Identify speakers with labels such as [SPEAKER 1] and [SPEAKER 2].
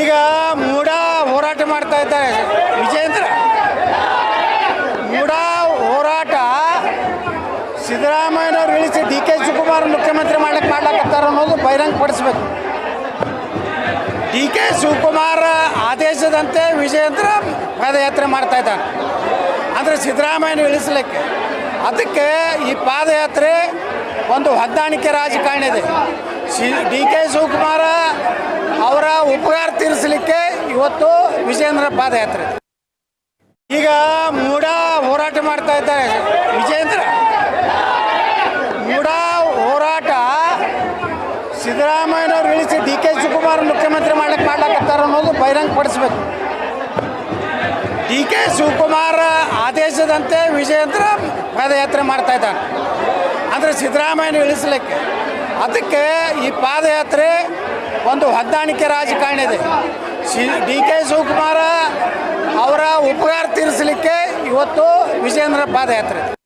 [SPEAKER 1] ಈಗ ಮೂಡ ಹೋರಾಟ ಮಾಡ್ತಾ ಇದ್ದಾರೆ. ವಿಜೇಂದ್ರ ಮೂಡ ಹೋರಾಟ ಸಿದ್ದರಾಮಯ್ಯನವ್ರು ಇಳಿಸಿ ಡಿ ಕೆ ಶಿವಕುಮಾರ್ ಮುಖ್ಯಮಂತ್ರಿ ಮಾಡ್ಲಿಕ್ಕೆ ಮಾಡ್ಲಾಕತ್ತಾರ ಅನ್ನೋದು ಬಹಿರಂಗ ಪಡಿಸ್ಬೇಕು ಡಿ ಕೆ ಶಿವಕುಮಾರ್ ಆದೇಶದಂತೆ ವಿಜೇಂದ್ರ ಪಾದಯಾತ್ರೆ ಮಾಡ್ತಾ ಇದ್ದಾನೆ. ಅಂದರೆ ಸಿದ್ದರಾಮಯ್ಯನ ಇಳಿಸ್ಲಿಕ್ಕೆ ಅದಕ್ಕೆ ಈ ಪಾದಯಾತ್ರೆ ಒಂದು ಹೊಂದಾಣಿಕೆ ರಾಜಕಾರಣ ಇದೆ. ಡಿ ಕೆ ಶಿವಕುಮಾರ ಅವರ ಉಪಕಾರ ತೀರಿಸಲಿಕ್ಕೆ ಇವತ್ತು ವಿಜೇಂದ್ರ ಪಾದಯಾತ್ರೆ. ಈಗ ಮೂಡ ಹೋರಾಟ ಮಾಡ್ತಾ ಇದ್ದಾರೆ ವಿಜೇಂದ್ರ ಮೂಡ ಹೋರಾಟ ಸಿದ್ದರಾಮಯ್ಯನವ್ರು ಇಳಿಸಿ ಡಿ ಕೆ ಶಿವಕುಮಾರ್ ಮುಖ್ಯಮಂತ್ರಿ ಮಾಡ್ಲಿಕ್ಕೆ ಮಾಡ್ಲಾಕತ್ತಾರ ಅನ್ನೋದು ಬಹಿರಂಗ ಪಡಿಸ್ಬೇಕು. ಡಿ ಕೆ ಶಿವಕುಮಾರ್ ಆದೇಶದಂತೆ ವಿಜೇಂದ್ರ ಪಾದಯಾತ್ರೆ ಮಾಡ್ತಾ ಇದ್ದಾನೆ. ಅಂದರೆ ಸಿದ್ದರಾಮಯ್ಯನ ಇಳಿಸಲಿಕ್ಕೆ. ಅದಕ್ಕೆ ಈ ಪಾದಯಾತ್ರೆ ಒಂದು ಹೊಂದಾಣಿಕೆ ರಾಜಕಾರಣ ಇದೆ. ಸಿ ಡಿ ಕೆ ಶಿವಕುಮಾರ ಅವರ ಉಪಕಾರ ತೀರಿಸಲಿಕ್ಕೆ ಇವತ್ತು ವಿಜೇಂದ್ರ ಪಾದಯಾತ್ರೆ.